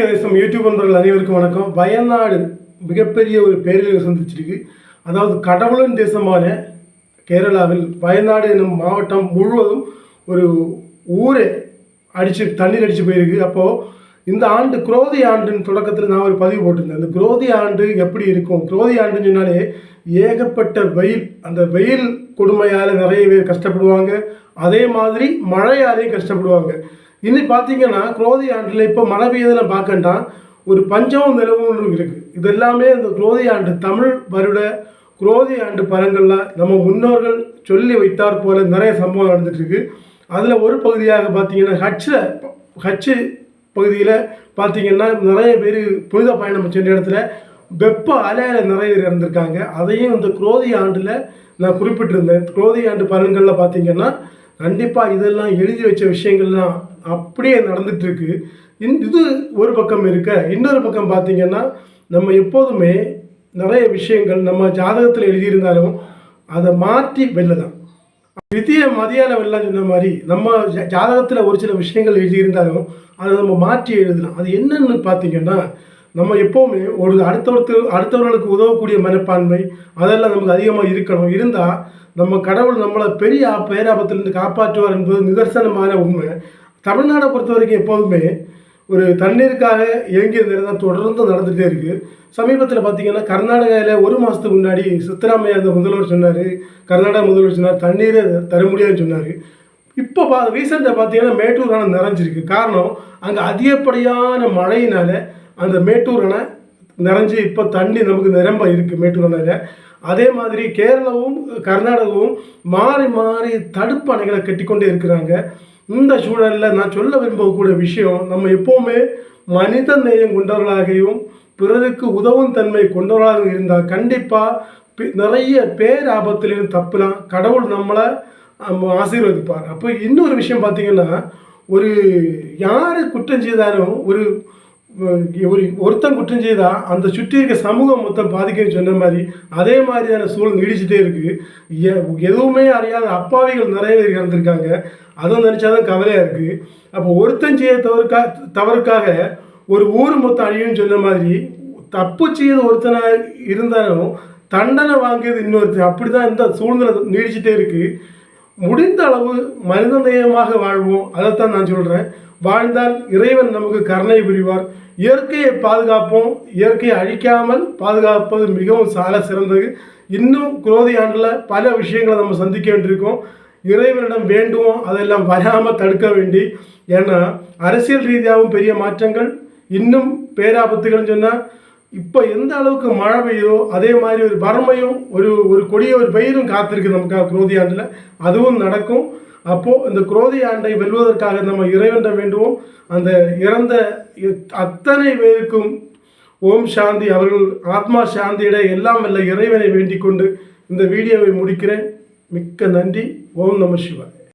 ஆன்மீக தேசம் யூடியூப் நண்பர்கள் அனைவருக்கும் வணக்கம். வயநாடு மிகப்பெரிய ஒரு பேரழிவு சந்திச்சிருக்கு அதாவது கடவுளின் தேசமான கேரளாவில் வயநாடு என்னும் மாவட்டம் முழுவதும் ஒரு ஊரே அடிச்சு தண்ணீர் அடித்து போயிருக்கு. அப்போது இந்த ஆண்டு குரோதி ஆண்டின் தொடக்கத்தில் நான் ஒரு பதிவு போட்டிருந்தேன். அந்த குரோதி ஆண்டு எப்படி இருக்கும்? குரோதி ஆண்டுன்னு சொன்னாலே ஏகப்பட்ட வெயில் அந்த வெயில் கொடுமையால் நிறைய பேர் கஷ்டப்படுவாங்க. அதே மாதிரி மழையாலேயும் கஷ்டப்படுவாங்க. இன்னைக்கு பார்த்தீங்கன்னா குரோதி ஆண்டில் இப்போ மழை பெய்யதில் பார்க்கண்டா ஒரு பஞ்சமும் நிலவும் இருக்குது இது எல்லாமே இந்த குரோதி ஆண்டு தமிழ் வருட குரோதி ஆண்டு பழங்களில் நம்ம முன்னோர்கள் சொல்லி வைத்தார் போல நிறைய சம்பவம் நடந்துட்டுருக்கு அதில் ஒரு பகுதியாக பார்த்தீங்கன்னா ஹட்சில் ஹட்சு பகுதியில் பார்த்தீங்கன்னா நிறைய பேர் புனித பயணம் சென்ற இடத்துல வெப்ப அலையில் நிறைய பேர் இறந்துருக்காங்க. அதையும் இந்த குரோதி ஆண்டில் நான் குறிப்பிட்டிருந்தேன். குரோதி ஆண்டு பலன்களில் பார்த்தீங்கன்னா கண்டிப்பாக இதெல்லாம் எழுதி வச்ச விஷயங்கள்லாம் அப்படியே நடந்துட்டு இருக்கு இன்- இது ஒரு பக்கம் இருக்க. இன்னொரு பக்கம் பார்த்திங்கன்னா நம்ம எப்போதுமே நிறைய விஷயங்கள் நம்ம ஜாதகத்தில் எழுதியிருந்தாலும் அதை மாற்றி வெல்லலாம். விதியை மதியால வெல்லாம் சொன்ன மாதிரி நம்ம ஜாதகத்தில் ஒரு சில விஷயங்கள் எழுதியிருந்தாலும் அதை நம்ம மாற்றி எழுதலாம். அது என்னென்னு பார்த்திங்கன்னா நம்ம எப்போவுமே ஒரு அடுத்தவருக்கு அடுத்தவர்களுக்கு உதவக்கூடிய மனப்பான்மை அதெல்லாம் நமக்கு அதிகமாக இருக்கணும். இருந்தால் நம்ம கடவுள் நம்மளை பெரிய பேராபத்திலிருந்து காப்பாற்றுவார் என்பது நிதர்சனமான உண்மை. தமிழ்நாடை பொறுத்த வரைக்கும் எப்போதுமே ஒரு தண்ணீருக்காக இயங்கிய தான் தொடர்ந்து நடந்துகிட்டே இருக்குது சமீபத்தில் பார்த்தீங்கன்னா கர்நாடகாவில் ஒரு மாதத்துக்கு முன்னாடி சித்தராமையா அந்த முதல்வர் சொன்னார். கர்நாடகா முதல்வர் சொன்னார் தண்ணீரை தர முடியாதுன்னு சொன்னார். இப்போ பா ரீசெண்டாக பார்த்தீங்கன்னா மேட்டூர் அணை நிறைஞ்சிருக்கு. காரணம் அங்கே அதிகப்படியான மழையினால் அந்த மேட்டூர் அணை நிறைஞ்சு இப்போ தண்ணி நமக்கு நிரம்ப இருக்குது மேட்டூர் அணையில். அதே மாதிரி கேரளாவும் கர்நாடகாவும் மாறி மாறி தடுப்பு அணைகளை கட்டிக்கொண்டே இருக்கிறாங்க. இந்த சூழலில் நான் சொல்ல விரும்பக்கூடிய விஷயம் நம்ம எப்போவுமே மனித நேயம் கொண்டவர்களாகவும் பிறருக்கு உதவும் தன்மை கொண்டவர்களாகவும் இருந்தால் கண்டிப்பாக நிறைய பேராபத்திலிருந்து தப்பலாம் கடவுள் நம்மளை ஆசீர்வதிப்பார். அப்போ இன்னொரு விஷயம் பார்த்தீங்கன்னா ஒரு யார் குற்றம் செய்தாலும் ஒரு ஒரு ஒருத்தன் குற்றம் செய்தால் அந்த சுற்றி இருக்க சமூகம் மொத்தம் பாதிக்கும்னு சொன்ன மாதிரி அதே மாதிரியான சூழல் நீடிச்சுட்டே இருக்குது எ- எதுவுமே அறியாத அப்பாவிகள் நிறைய பேர் இறந்துருக்காங்க. அதுவும் நினச்சாதான் கவலையாக இருக்குது அப்போ ஒருத்தன் செய்ய தவறுக்கா தவறுக்காக ஒரு ஊர் மொத்தம் அழியும்னு சொன்ன மாதிரி தப்பு செய்த ஒருத்தனாக இருந்தாலும் தண்டனை வாங்கியது இன்னொருத்தன். அப்படி தான் இந்த சூழ்நிலை நீடிச்சுட்டே இருக்குது முடிந்த அளவு மனிதநேயமாக வாழ்வோம். அதைத்தான் நான் சொல்கிறேன் வாழ்ந்தால் இறைவன் நமக்கு கருணை புரிவார். இயற்கையை பாதுகாப்போம். இயற்கையை அழிக்காமல் பாதுகாப்பது மிகவும் சால சிறந்தது. இன்னும் குரோதி ஆண்டில் பல விஷயங்களை நம்ம சந்திக்க வேண்டியிருக்கோம். இறைவனிடம் வேண்டுவோம். அதெல்லாம் வராமல் தடுக்க வேண்டி. ஏன்னா அரசியல் ரீதியாகவும் பெரிய மாற்றங்கள். இன்னும் பேராபத்துகள்னு சொன்னால் இப்போ எந்த அளவுக்கு மழை பெய்யுதோ அதே மாதிரி ஒரு வறுமையும் ஒரு ஒரு கொடிய ஒரு பயிரும் காத்திருக்கு நமக்கு குரோதி ஆண்டில். அதுவும் நடக்கும். அப்போது இந்த குரோதி ஆண்டை வெல்வதற்காக நம்ம இறைவனிடம் வேண்டுவோம். அந்த இறந்த அத்தனை பேருக்கும் ஓம் சாந்தி. அவர்கள் ஆத்மா சாந்தியிட எல்லாம் வல்ல இறைவனை வேண்டிக் கொண்டு இந்த வீடியோவை முடிக்கிறேன். மிக்க நன்றி. ஓம் நம சிவாய்.